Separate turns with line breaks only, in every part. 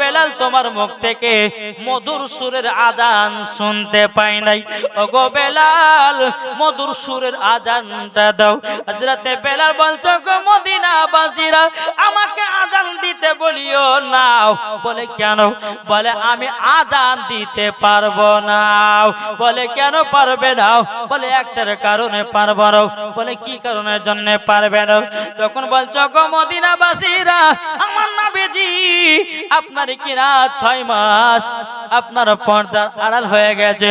বেলাল, তোমার মুখ থেকে মধুর সুরের আজান শুনতে পাই নাই। ওগো বেলাল, মধুর সুরের আজানটা দাও। হযরতে বেলাল বলছো গো মদিনা আমাকে আজান দিতে বলিও নাও বলে, কেন? বলে, আমি আজান দিতে পারব না। বলে, কেন পারবে না? বলে, একটার কারণে পারব না। বলে, কি কারণের জন্য পারবে না? তখন বলছো গো মদিনা বাসীরা, আমার আপনার ছয় মাস, আপনার আড়াল হয়ে গেছে।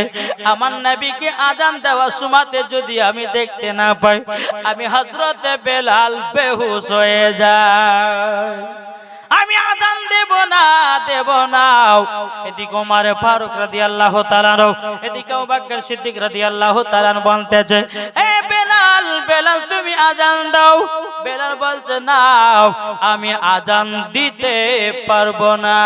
আমার নবীকে আজান দেওয়ার সময়তে যদি আমি দেখতে না পাই, আমি হজরতে বেলাল বেহুশ হয়ে আমি আদান দেব না দেব না। এদিকে ওমর ফারুক রাদিয়াল্লাহু তাআলা এদিকে আবু সিদ্দিক রাদিয়াল্লাহু তাআলা বলতেছে বেলাল বেলাল, তুমি আজান দাও। বেলাল বলছে, নাও, আমি আজান দিতে পারব না।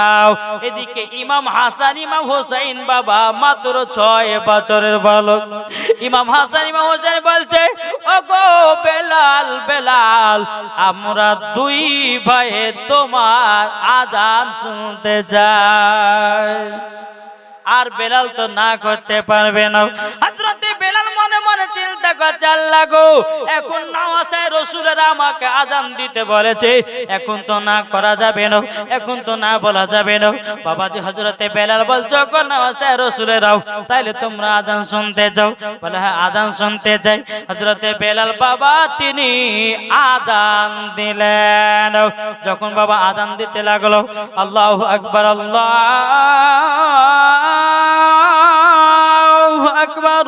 এদিকে ইমাম হাসান, ইমাম হোসেন বাবা মাত্র ছয় বছরের বালক। ইমাম হাসান, ইমাম হোসেন বলছে ও গো বেলাল বেলাল, আমরা দুই ভাইয়ে তোমার আজান শুনতে যাই আর বেলাল তো না করতে পারবে না। মনে রাসূলেরা আমাকে দিতে বলেছে। এখন তো না করা যাবে এখন তো না বলা যাবে হযরতে বেলাল তাইলে তোমরা শুনতে যাও। বলে হ্যাঁ শুনতে যাই। হযরতে বেলাল, বাবা, তিনি আজান দিলেন। যখন বাবা আজান দিতে লাগল, আল্লাহ আকবর, আল্লাহ আকবার।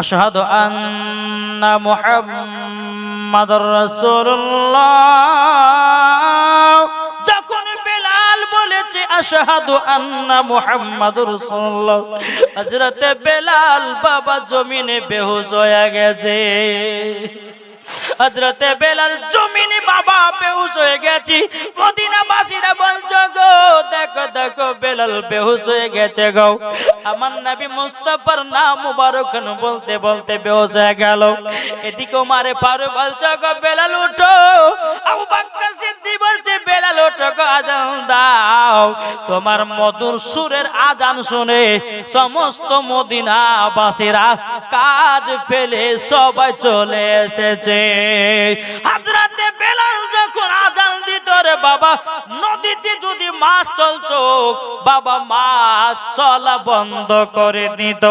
আশহাদু আন্না মুহাম্মাদুর রাসূলুল্লাহ। যখন বেলাল বলেছে, আশহাদু আন্না মুহাম্মাদুর রাসূলুল্লাহ, হযরত বেলাল বাবা জমিনে বেহুশ হয়ে গেছে। হযরত বেলাল জমিনে বাবা হয়ে গেছি। মদিনা বাসীরা বলছো গো, দেখো দেখো, বেলাল হয়ে গেছে গো। আমার নবী নাম মুবারক বলতে বলতে হয়ে গেল। এদিকে মারে বলছো, গো বেলাল, উঠো। আবু সিদ্দিক বলছে, বেলাল, উঠো গো, আজান দাও। তোমার মধুর সুরের আজান শুনে সমস্ত মদিনা বাসীরা কাজ ফেলে সবাই চলে এসেছে। যখন আজান দিত বাবা, নদীতে যদি মাছ বাবা মাছ চলা বন্ধ করে দিত।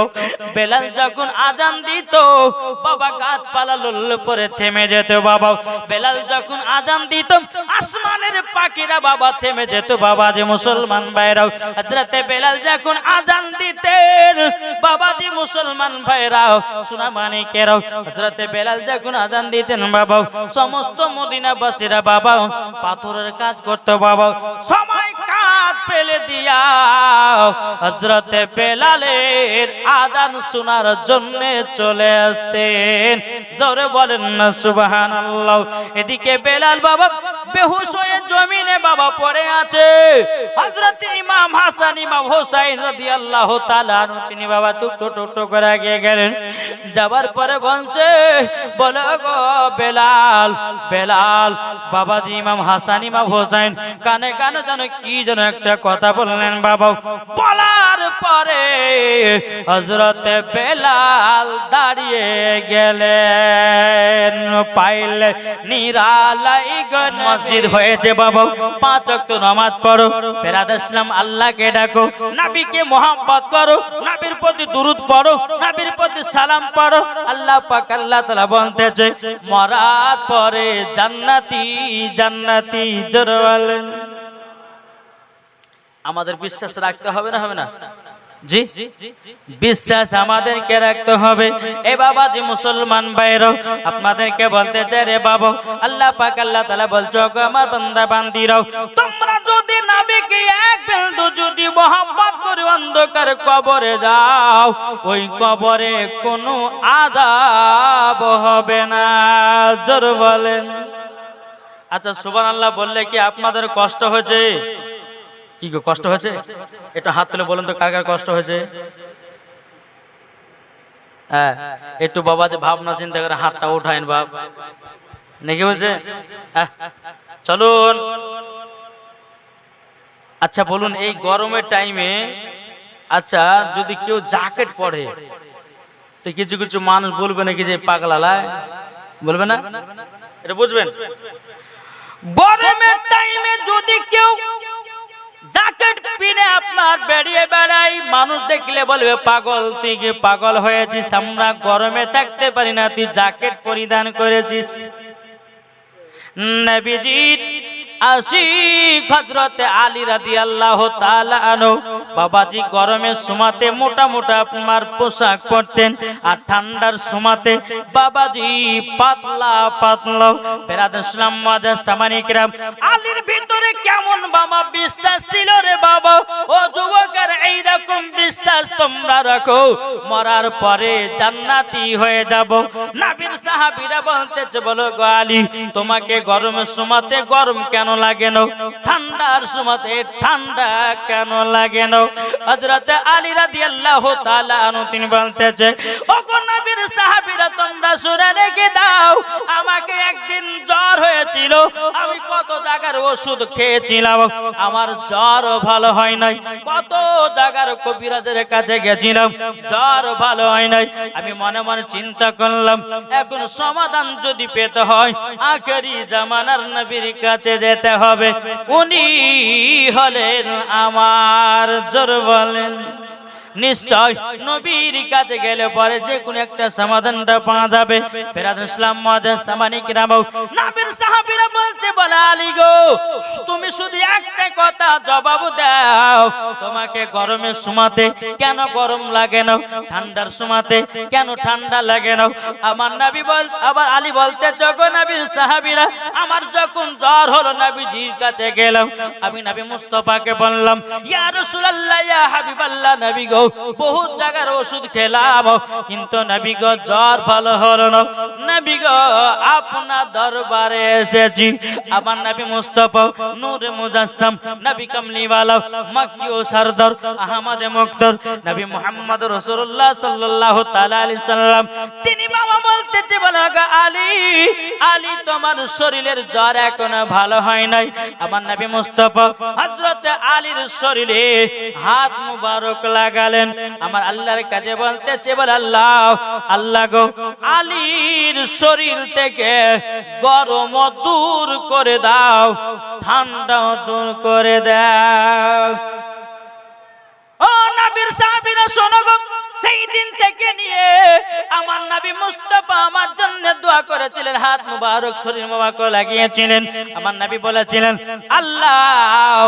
বেলাল যখন আজান দিত, বাবা গাছপালা পরে থেমে যেত বাবা। বেলাল যখন আজান দিত, আসমানের পাখিরা বাবা থেমে যেত বাবা যে মুসলমান ভাইরাও হাজরাতে বেলাল যখন আজান দিতেন, বাবা যে মুসলমান ভাইরাও সোনা মানিকেরাও। হাজরাতে বেলাল যখন আজান দিতেন বাবা, সমস্ত মদিনাবাসীরা বাবা, পাথরের কাজ করতো বাবা, সময় কাজ ফেলে দিয়া হজরতে বেলালের আদান শোনার জন্য চলে আসতেন। জোরে বলেন না সুবাহান এদিকে বেলাল বাবা বেহুশ হয়ে জমিনে বাবা পড়ে আছে। হজরত ইমাম হাসান, ইমাম রাদিয়াল্লাহু তাআলা তিনি বাবা টুকটো টুকটো করে গেলেন। যাবার পরে বলছে, বলো গো বেলাল বেলাল, বাবাজি, ইমাম হাসান, ইমাম কানে কানে যেন কি যেন একটা কথা বললেন বাবা। বলার পরে হজরতে বেলাল দাঁড়িয়ে গেলেন পাইলে নিরালাই গন মসজিদ হয়েছে বাবা, পাঁচ ওয়াক্ত নামাজ পড়ো ফেরাদ ইসলাম আল্লাহকে ডাকো, নবীকে মোহাম্মত করো, নবীর প্রতি দুরুদ পড়ো, নবীর প্রতি সালাম পড়ো, আল্লাহ পাক আল্লাহ তাআলা বলতেছে, মরার পরে জান্নাতি জান্নাতি জোরে বলেন আমাদের বিশ্বাস রাখতে হবে না হবে না? জি? বিশ্বাস আমাদেরকে রাখতে হবে। এ বাবাজি মুসলমান বাইরও আপনাদেরকে বলতে চাই রে বাবা, আল্লাহ পাক আল্লাহ তাআলা বলছো গো আমার বান্দা বান্দিরাও, তোমরা যদি নবীকে এক বিন্দু যদি মোহাম্মত করে অন্ধকার কবরে যাও, ওই কবরে কোনো আযাব হবে না। জোর বলেন। আচ্ছা সুবহানাল্লাহ, বললে কি আপনাদের কষ্ট হয়েছে? কি গো কষ্ট হয়েছে? এটা হাত তুলে বলুন তো কার কার কষ্ট হয়েছে? হ্যাঁ একটু বাবা যে ভাবনা চিন্তা করে হাতটা উঠাইন বাপ। নাকি বলছে? হ্যাঁ, চলুন। আচ্ছা বলুন এই গরমের টাইমে আচ্ছা যদি কেউ জ্যাকেট পরে তো কিছু কিছু মানুষ বলবে নাকি যে পাগলালায় বলবে না? এটা বুঝবেন? গরমের টাইমে যদি কেউ জ্যাকেট পিনে আপনার বেরিয়ে বেড়াই, মানুষ দেখলে বলবে, পাগল, তুই কি পাগল হয়েছিস? আমরা গরমে থাকতে পারি না, তুই জ্যাকেট পরিধান করেছিস? নবীজির আশিক হজরতে আলী রাদি আল্লাহ বাবাজি গরমের মোটা মোটা আপনার পোশাক পরতেন আর ঠান্ডার বাবাজি পাতলা পাতলা বিশ্বাস তোমরা রাখো, মরার পরে জান্নাতি হয়ে তোমাকে গরমের সময়তে গরম কেন লাগে না? ঠান্ডার সময়তে ঠান্ডা কেন লাগে না? হজরত আলী রাদিয়াল্লাহু তাআলা তিনি বলতেছে ও গো সাহাবীরা, তোমরা শুনে রেখে দাও, আমাকে একদিন জ্বর হয়েছিল। আমি কত জায়গার ওষুধ খেয়েছিলাম, আমার জ্বর ভালো হয় নাই। কত জায়গার কবিরাজের কাছে গেছিলাম জ্বর ভালো হয় নাই। আমি মনে মনে চিন্তা করলাম, এখন সমাধান যদি পেতে হয়, আখেরি জামানার নবীর কাছে যেতে হবে। উনি হলেন আমার জোর বলেন। নিশ্চয় নবীর কাছে গেলে পরে যে কোন একটা সমাধানটা পাওয়া যাবে। ফেরাদ ইসলাম মহাদ সামানিক রাম নাবির সাহাবীরা বলতে বলে, আলী গো তুমি শুধু একটা কথা জবাব দাও। তোমাকে গরমের সময়তে কেন গরম লাগে না? ঠান্ডার সময়তে কেন ঠান্ডা লাগে না? আমার নবী বল আবার আলী বলতে জগো নবীর সাহাবীরা, আমার যখন জ্বর হলো, নবীজির কাছে গেলাম। আমি নবী মুস্তাফাকে বললাম, ইয়া রাসূলুল্লাহ, ইয়া হাবিবাল্লাহ, নবী গো বহু জায়গার ওষুধ খেলাম, কিন্তু নবী গো, জ্বর ভালো হলো না। নবী গো, আপনার দরবারে এসেছি। আমার নবী মুস্তাফা নূরে মুজাসসাম নবী কামলিওয়ালা, মক্কি ও সরদার, আহমদ মুক্তর, নবী মুহাম্মদ রাসূলুল্লাহ সাল্লাল্লাহু তাআলা আলাইহি সাল্লাম। তিনি বাবা বলতেছে, বলো আলী আলী তোমার শরীরের জ্বর এখনও ভালো হয় নাই। আমার নবী মুস্তাফা, হযরত আলীর শরীরে হাত মুবারক লাগালেন। আমার আল্লাহর কাছে বলতেছে, বল, আল্লাহ আল্লাহ গো, আলীর শরীর থেকে গরম দূর করে দাও। ঠান্ডা দূর করে দাও ও নাবির সাহাবীরা শোনো গো। সেই দিন থেকে নিয়ে আমার নবী মুস্তাফা আমার জন্য দোয়া করেছিলেন, হাত মুবারক শরীর মুবারক লাগিয়েছিলেন। আমার নবী বলেছিলেন, আল্লাহ,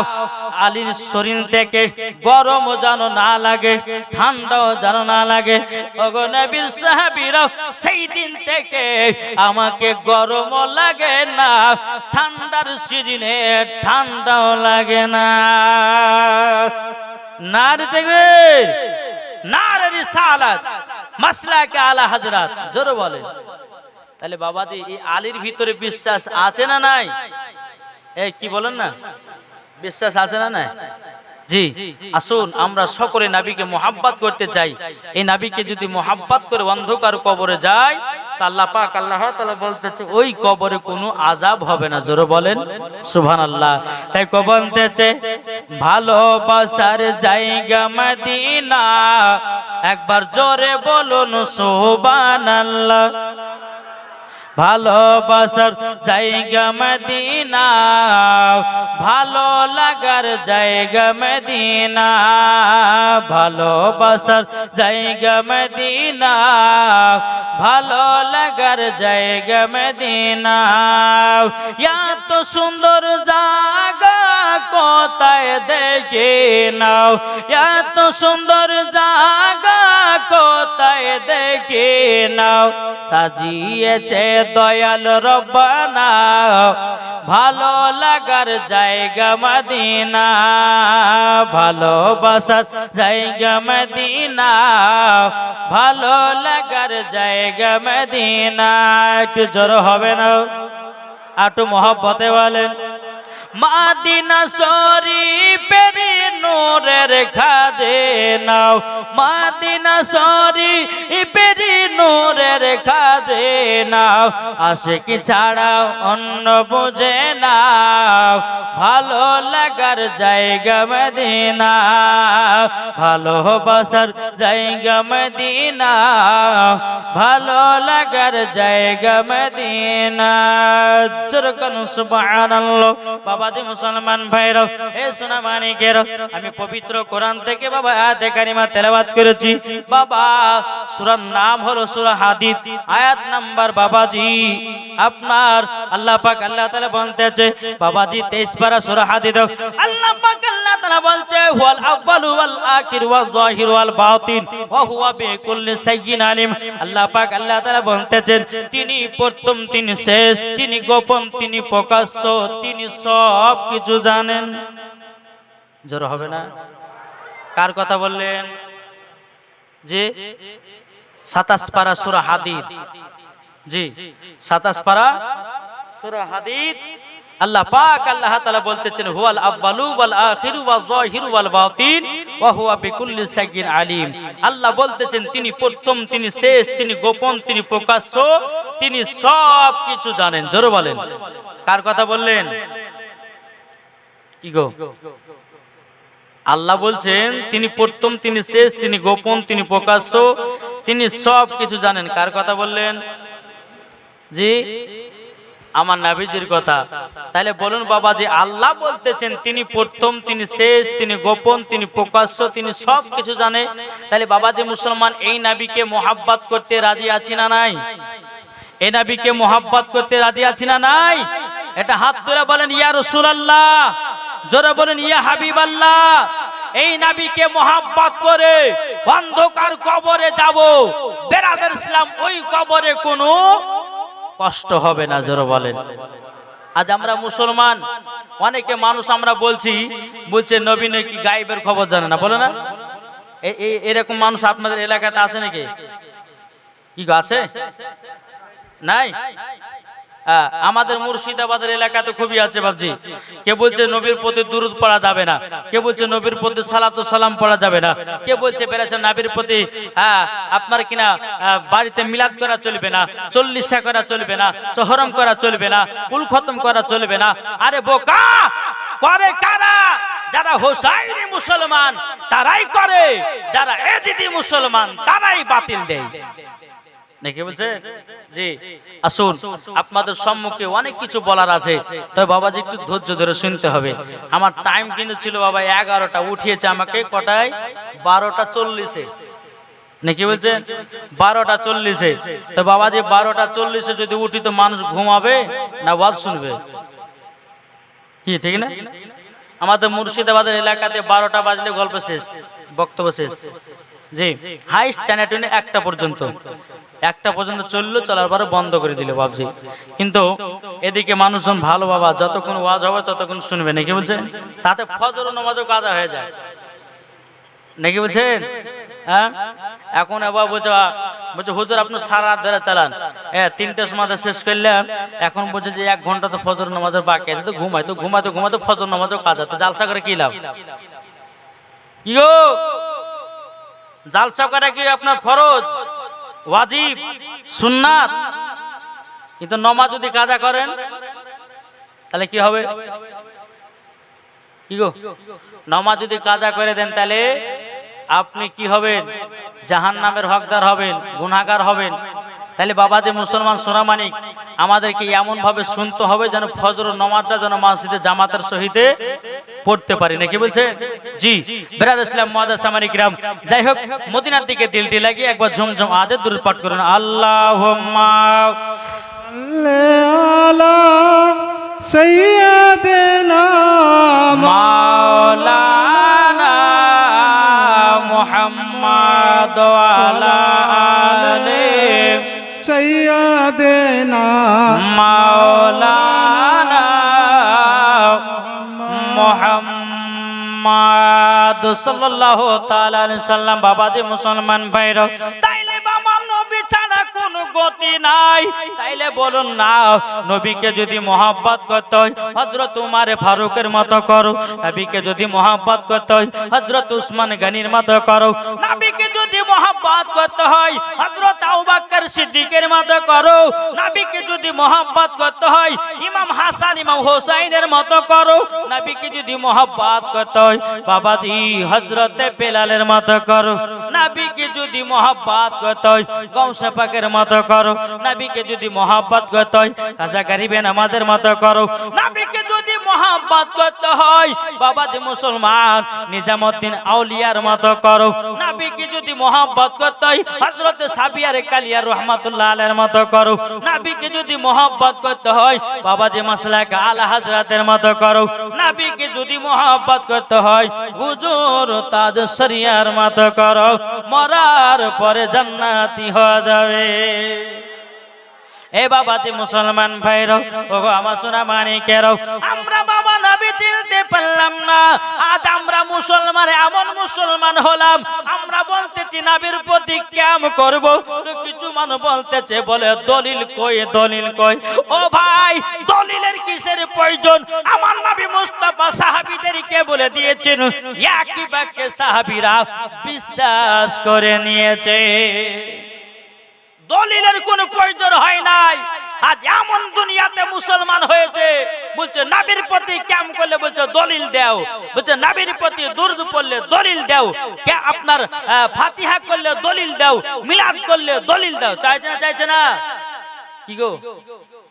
আলীর শরীর থেকে গরম যেন না লাগে, ঠান্ডাও যেন না লাগে। ওগো নবীর সাহাবীরা সেই দিন থেকে আমাকে গরমও লাগে না, ঠান্ডার সিজনে ঠান্ডাও লাগে না। নার দেখবে নার রিসালাত, মাসলাকে আলা হযরত, জোরে বলে তাহলে বাবাজি, এই আলীর ভিতরে বিশ্বাস আছে না নাই? এই কি বলেন না? বিশ্বাস আছে না নাই? জি, আসুন, আমরা সকলে নাবিকে মোহাব্বাত করতে চাই। এই নাবিকে যদি মোহাব্বত করে অন্ধকার কবরে যায় আল্লাহ আল্লাহ বলতেছে, ওই কবরে কোনো আজাব হবে না। জোরে বলেন তাই ভালোবাসার জায়গা মদিনা, একবার জোরে বলুন, সুবহানাল্লাহ। ভালোবাসার জায়গা মদিনা, ভালো লাগার জায়গা মদিনা, ভালোবাসার জায়গা মদিনা, ভালো লাগার জায়গা মদিনা। এত সুন্দর জায়গা কোথায় দেখে নাও? এত সুন্দর জাগা দেখে নাও, সাজিয়েছে দয়াল রব্বানা। ভালো লাগার জায়গা মদিনা ভালোবাসার জায়গা মদিনা, ভালো লাগার জায়গা মদিনা। একটু জোর হবে না? আটু মহব্বতে বলেন। মাদিনা শরীফের নূরের খাজে নাও। মাদিনা শরীফের নূরের খাজে নাও। আশিক ছাড়াও অন্য বুঝে নাও। ভালো লাগার জায়গা মদিনা। ভালোবাসার জায়গা মদিনা। ভালো লাগার জায়গা মদিনা। যেরকম সুবহানাল্লাহ। বাবাজি মুসলমান ভাইরা, এ সোনা মানিকের, আমি পবিত্র কোরআন থেকে বাবা আয়াতে কারিমা তেলাওয়াত করেছি। বাবা, সূরার নাম হলো সূরা হাদিদ, আয়াত নাম্বার বাবাজি। আপনার আল্লাহ পাক আল্লাহ তাআলা বলতেছে, বাবাজি 23 পারা সূরা হাদিদ, আল্লাহ পাক আল্লাহ তাআলা বলছে, হুয়াল আউয়ালু ওয়াল আখির ওয়াল যাহির ওয়াল বাতিন, ওয়া হুয়া বিকুল্লি শাইইন আলিম। আল্লাহ পাক আল্লাহ তাআলা বলতেছেন, তিনি প্রথম, তিনি শেষ, তিনি গোপন, তিনি প্রকাশ্য, তিনি সব কিছু জানেন। জোর হবে না? কার কথা বললেন? যে সাতাশ পারা সুরা হাদিদ। জি সাতাশ পারা সুরা হাদিদ। আল্লাহ পাক আল্লাহ তাআলা বলতেছেন, হুয়াল আউয়ালু ওয়াল আখিরু যাহিরু ওয়াল বাতিন ওয়া হুয়া বিকুল্লি শাইইন আলিম। আল্লাহ বলতেছেন, তিনি প্রথম, তিনি শেষ, তিনি গোপন, তিনি প্রকাশ্য, তিনি সব কিছু জানেন। জোরে বলেন। কার কথা বললেন? আল্লাহ বলছেন, তিনি প্রথম, তিনি শেষ, তিনি গোপন, তিনি প্রকাশ্য, তিনি সব কিছু জানেন। কার কথা বললেন? জি, আমার নাবিজির কথা। তাহলে বলুন বাবা, যে আল্লাহ বলতেছেন, তিনি প্রথম, তিনি শেষ, তিনি গোপন, তিনি প্রকাশ্য, তিনি সব কিছু জানে। তাহলে বাবা, যে মুসলমান, এই নাবিকে মোহাব্বত করতে রাজি আছি না নাই? এই নাবিকে মোহাব্বত করতে রাজি আছি না নাই? এটা হাত তুলে বলেন, ইয়া রসুলাল্লাহ! জোরে বলেন, ইয়া হাবিব আল্লাহ এই নাবিকে মোহাব্বত করে অন্ধকার কবরে যাব। বেরাদের ইসলাম ওই কবরে কোনো কষ্ট হবে না, জোরে বলেন। আজ আমরা মুসলমান, অনেকে মানুষ আমরা বলছি, বলছে, নবী নাকি গাইবের খবর জানে না, বলে না? এরকম মানুষ আপনাদের এলাকাতে আছে নাকি? কি আছে? নাই? আমাদের মুর্শিদাবাদের এলাকা তো খুবই আছে ভাবছি কে বলছে নবীর প্রতি দুরুদ পড়া যাবে না। কে বলছে নবীর প্রতি সালাতু সালাম পড়া যাবে না। কে বলছে বেড়েছে নবীর প্রতি হ্যাঁ, আপনার কিনা বাড়িতে মিলাদ করা চলবে না চল্লিশা করা চলবে না চহরম করা চলবে না কুল খতম করা চলবে না। আরে বোকা! করে কারা? যারা হোসাইনি মুসলমান তারাই করে। যারা এদিদি মুসলমান তারাই বাতিল দেয়। নাকি বলছে? জি। আসুন আপনাদের সম্মুখে অনেক কিছু বলার আছে তবে বাবাজি একটু ধৈর্য ধরে শুনতে হবে। আমার টাইম কিন্তু ছিল বাবা এগারোটা উঠিয়েছে আমাকে কটায়? বারোটা চল্লিশে। নাকি বলছে বারোটা চল্লিশে। তো বাবাজি বারোটা চল্লিশে যদি উঠি তো মানুষ ঘুমাবে না ওয়াজ শুনবে? কি ঠিক না? আমাদের মুর্শিদাবাদের এলাকাতে বারোটা বাজলে গল্প শেষ বক্তব্য শেষ। জি হাই স্ট্যান্ডার্ড একটা পর্যন্ত। একটা পর্যন্ত চলল চলার পরে বন্ধ করে দিল বাবজি কিন্তু এদিকে মানুষজন ভালো বাবা, যতক্ষণ ওয়াজ হবে ততক্ষণ শুনবে, নাকি বলছেন? তাতে ফজর নামাজও কাজা হয়ে যায়। নাকি বলছেন? হ্যাঁ? এখন এবার বলছে বলছে, হুজুর, আপনি সারা রাত ধরে চালান। হ্যাঁ তিনটার সময় শেষ করলাম এখন বলছে যে এক ঘণ্টা তো ফজর নামাজের বাকি আছে। তো ঘুমাই তো ঘুমাই তো ঘুমাই তো, ফজর নামাজও কাজ। তো জালসা করে কি লাভ? কি গো? জালসা করা কি আপনার ফরজ? ওয়াজিব, সুন্নাত? কিন্তু নমাজ যদি কাজা করেন, তাহলে কি হবে? কি গো? নমাজ যদি কাজা করে দেন, তাহলে আপনি কি হবেন? জাহান নামের হকদার হবেন গুনাগার হবেন। তাহলে বাবা যে মুসলমান সোনামানিক, আমাদেরকে এমন ভাবে শুনতে হবে যেন ফজর নমাজটা যেন মসজিদে জামাতের সহিতে পড়তে পারি নাকি বলছে? জি বেরাদ ইসলাম মহাদাস আমারি গ্রাম যাই হোক মদিনার দিকে দিলটি লাগিয়ে একবার ঝমঝম আদের দূর পাঠ করুন। আল্লাহ সৈয়দেনা আলা মাওলানা সাল্লাল্লাহু তাআলা আলাইহি সাল্লাম বাবাজি মুসলমান ভাইরা গতি নাই, তাইলে বলুন না, নবীকে যদি মোহাব্বত করতে হয়, হযরত উমারে ফারুকের মতো করো, নবীকে যদি মোহাব্বত করতে হয়, হযরত উসমান গনির মতো করো, নবীকে যদি মোহাব্বত করতে হয়, হযরত আবু বকর সিদ্দিকের মতো করো, নবীকে যদি মোহাব্বত করতে হয়, ইমাম হাসান, ইমাম হোসাইনের মতো করো, নবীকে যদি মোহাব্বত করতে হয়, বাবাজি হযরতে বেলালের মতো করো, নবীকে যদি মোহাব্বত করতে হয় গৌসে পাকের মতো করো। নবীকে যদি মোহাব্বত করতে হয় কাজা গরিবেন আমাদের মতো করো। নবীকে যদি মোহাব্বত করতে হয় বাবাজি মুসলমান নিজামউদ্দিন আউলিয়ার মতো করো। নবীকে যদি মোহাব্বত করতে হয়, হযরতে সাবিয়ার কালিয়া রহমাতুল্লাহ আলাইহির মতো করো। নবীকে যদি মোহাব্বত করতে হয় বাবাজি মাসলাক আলা হযরতের মতো করো। নবীকে যদি মোহাব্বত করতে হয়, হুজুর তাজ শরিয়ার মতো করো। মরার পরে জান্নাতি হয়ে যাবে। এ বাবাতে মুসলমান ভাইরাও ও আমার সোনা মানিকেরাও আমরা বাবা নবী চিনতে পারলাম না, আজ আমরা মুসলমান এমন মুসলমান হলাম, আমরা বলতেছি নবীর প্রতি ক্যাম করব, তো কিছু মানুষ বলতেছে, বলে দলিল কই দলিল কই? ও ভাই, দলিলের কিসের প্রয়োজন? আমার নবী মুস্তাফা সাহাবীদেরকে বলে দিয়েছেন, একই বাক্যে সাহাবীরা বিশ্বাস করে নিয়েছে। দলিলের কোনো প্রয়োজন হয় নাই। আজ এমন দুনিয়াতে মুসলমান হয়েছে, বলছে, নাবির প্রতি ক্যাম করলে বলছে, দলিল দেও। বলছে, নাবির প্রতি দুর্দ পড়লে দলিল দেও। কে আপনার ফাতিহা করলে দলিল দেও, মিলাদ করলে দলিল দাও। চাইছে না চাইছে না? কি গো?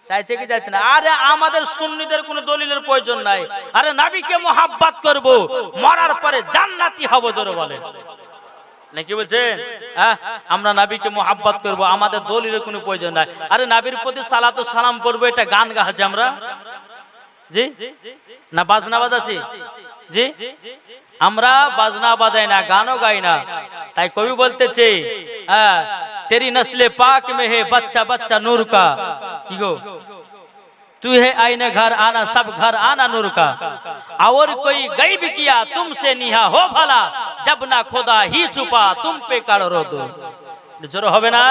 চাইছে কি, চাইছে না? আরে, আমাদের সুন্নিদের কোনো দলিলের প্রয়োজন নাই। আরে, নাবিকে মোহাব্বত করব, মরার পরে জান্নাতি হব, জোরে বলে নাকি বলছেন? হ্যাঁ আমরা নাবিকে মোহাব্বত করব, আমাদের দলিলের কোনো প্রয়োজন নাই। আরে নাবির প্রতি সালাতু সালাম পড়ব, এটা গান গাহাছে আমরা? জি? না, বাজনা বাজাচ্ছি? জি? আমরা বাজনা বাজাই না, গানও গাই না। তাই কবি বলতেছে হ্যাঁ তেরি নসলে পাক মে হে বাচ্চা বাচ্চা নূর কা। কি গো? तू है आईने घर आना सब घर आना नूर का और कोई गैब किया तुमसे निहा हो भला जब ना खुदा ही छुपा तुम पे काढ़ो रो दो জোর হবে না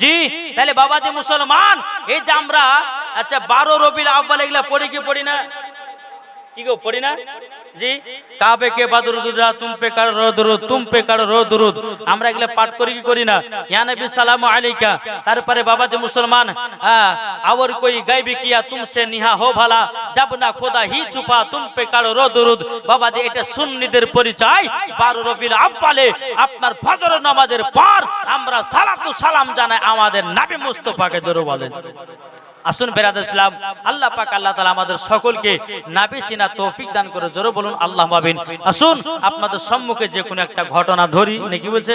জি তাহলে বাবাজি মুসলমান এই যে আমরা আচ্ছা বারো রবির আব্বাল এগুলা পড়ি কি পড়ি না কি গো পড়ি না তারপরে বাবা যে মুসলমান হ্যাঁ, কই কিয়া তুমসে নিহা হো ভালা? যাব না খোদা, হি চুপা, তুম পে বাবা যে এটা সুন্নিদের পরিচয়। 12 রবিউল আব্বালে আপনার ফজর নামাজের পর আমরা সালাতু সালাম জানাই আমাদের নাবি মুস্তফাকে, জোর বলেন। আসুন বেরাদ ইসলাম, আল্লাহ পাক আল্লাহ তালা আমাদের সকলকে নাবি চিনা তৌফিক দান করে, জোরে বলুন আল্লাহ মাবিন আসুন, আপনাদের সম্মুখে যে কোনো একটা ঘটনা ধরি নাকি বলছে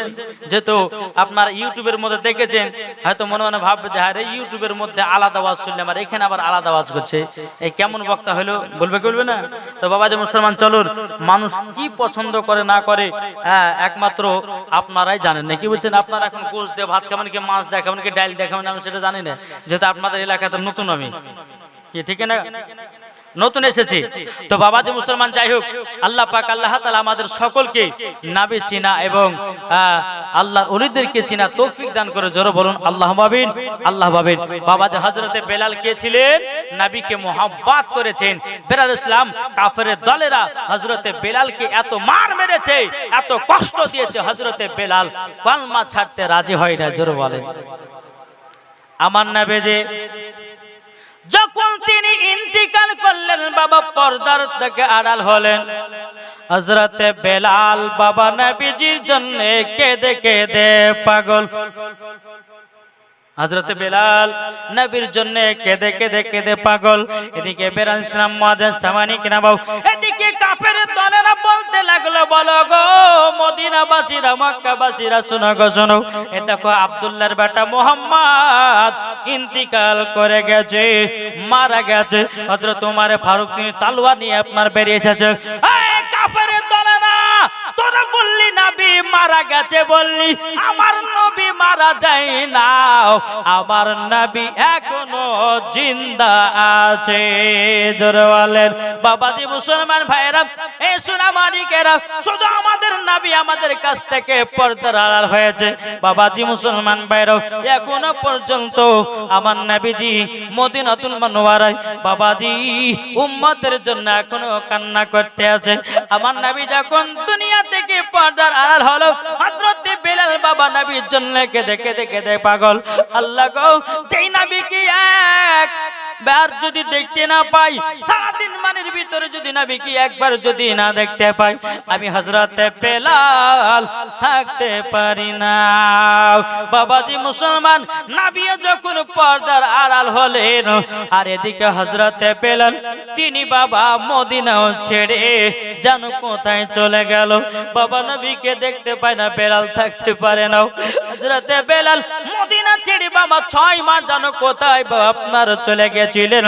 যেহেতু আপনার ইউটিউবের মধ্যে দেখেছেন, হয়তো মনে মনে ভাববে যে হ্যাঁ ইউটিউবের মধ্যে আলাদা আওয়াজ শুনলে আমার এখানে আবার আলাদা আওয়াজ করছে। এই কেমন বক্তা হলো, বলবে বলবে না? তো বাবা যে মুসলমান, চলুন, মানুষ কি পছন্দ করে, না করে হ্যাঁ একমাত্র আপনারাই জানেন। নাকি বলছেন? আপনারা এখন গোশ দিয়ে ভাত খাবেন কি মাছ দেয় খাবেন কি ডাল দেখাবেন, আমি সেটা জানি না। যেহেতু আপনাদের এলাকাতে নতুন আমি। ঠিক না? নতুন এসেছি। তো বাবাজি মুসলমান, যাই হোক, আল্লাহ পাক, আল্লাহ তাআলা আমাদের সকলকে নাবি চিনা এবং আল্লাহর অলিদেরকে চিনা তৌফিক দান করে জোরে বলুন আল্লাহ ভাবিন আল্লাহ ভাবিন বাবাজি হযরতে বেলাল কে ছিলেন? নবীকে মোহাব্বত করেছেন। বেলাল ইসলাম কাফেরের দলেরা হযরতে বেলালকে এত মার মেরেছে, এত কষ্ট দিয়েছে হযরতে বেলাল। কলমা ছাড়তে রাজি হয় না, জোরে বলেন। আমার নবী যে যখন তিনি ইন্তিকাল করলেন, বাবা পর্দার থেকে আড়াল হলেন। হজরতে বেলাল বাবা নবীজির জন্য কেঁদে কেঁদে পাগল। হজরতে বেলাল নবীর জন্য কেঁদে কেঁদে কেঁদে পাগল। এদিকে বেরান ইসলাম মাদান সামানি কিনা বাবু। এদিকে কাফের দলেরা বলতে লাগল, বলো গো, মদিনাবাসীরা, মক্কাবাসীরা, শোনো গো, শোনো। এ দেখো আব্দুল্লাহর বেটা মোহাম্মদ ইন্তিকাল করে গেছে, মারা গেছে। হযরত তোমার ফারুক, তিনি তালুয়া নিয়ে আপনার বেরিয়ে এসেছে। তোরা বললি না, তোরা বললি মারা গেছে বললি। আমার মারা যায় না আমার নবী এখনও জিন্দা আছে। জোরে বলেন, বাবাজি মুসলমান ভাইরা এই সোনা মালিকেরা, শুধু আমাদের নবী আমাদের কাছ থেকে পর্দার আড়াল হয়েছে। বাবাজি মুসলমান ভাইরাও এখনও পর্যন্ত আমার নবীজি মদিনাতুল মানওয়ারায় বাবাজি উম্মতের জন্য এখনও কান্না করতে আছে। আমার নবী যখন দুনিয়া থেকে পর্দার আড়াল হলো বাবা নবীর জন্য কেঁদে কেঁদে কেঁদে পাগল। আল্লাহ গো, যেই নবী কি এক? বার যদি দেখতে না পাই মানের ভিতরে যদি নবী কি একবার যদি না দেখতে পাই, আমি হজরতে পেলাল থাকতে পারি না। বাবাজি মুসলমান, নাবিও যখন পর্দার আড়াল হলেন, আর এদিকে হজরতে বেলাল, তিনি বাবা মদিনাও ছেড়ে জানো কোথায় চলে গেল। বাবা নবীকে দেখতে পায় না, বেলাল থাকতে পারে না। হজরতে বেলাল মদিনা ছেড়ে বাবা ছয় মাস জানো কোথায় আপনার চলে গেছিলেন।